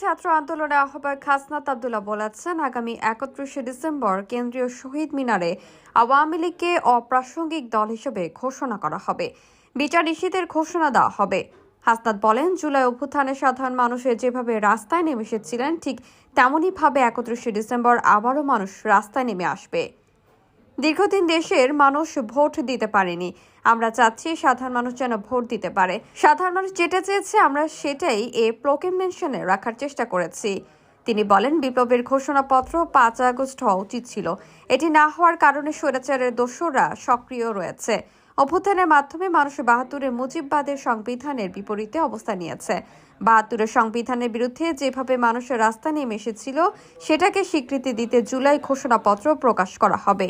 ছাত্র আন্দোলনের আহ্বায়ক হাসনাত আবদুল্লাহ বলেছেন, আগামী একত্রিশে ডিসেম্বর কেন্দ্রীয় শহীদ মিনারে আওয়ামী লীগকে অপ্রাসঙ্গিক দল হিসেবে ঘোষণা করা হবে। বিচার নিষেধের ঘোষণা দেওয়া হবে। হাসনাত বলেন, জুলাই অভ্যুত্থানে সাধারণ মানুষের যেভাবে রাস্তায় নেমে এসেছিলেন, ঠিক তেমনইভাবে একত্রিশে ডিসেম্বর আবারও মানুষ রাস্তায় নেমে আসবে। দীর্ঘদিন দেশের মানুষ ভোট দিতে পারেনি। আমরা চাচ্ছি সাধারণ মানুষ যেন ভোট দিতে পারে। সাধারণ মানুষ যেটা চেয়েছে, আমরা সেটাই এ প্রোকেমনেশনে রাখার চেষ্টা করেছি। তিনি বলেন, বিপ্লবের ঘোষণাপত্র পাঁচ আগস্ট হওয়া উচিত ছিল। এটি না হওয়ার কারণে স্বৈরাচারের দোসররা সক্রিয় রয়েছে। অভ্যুত্থানের মাধ্যমে মানুষ বাহাত্তরের মুজিববাদের সংবিধানের বিপরীতে অবস্থান নিয়েছে। বাহাত্তরের সংবিধানের বিরুদ্ধে যেভাবে মানুষের রাস্তা নেমে এসেছিল, সেটাকে স্বীকৃতি দিতে জুলাই ঘোষণাপত্র প্রকাশ করা হবে।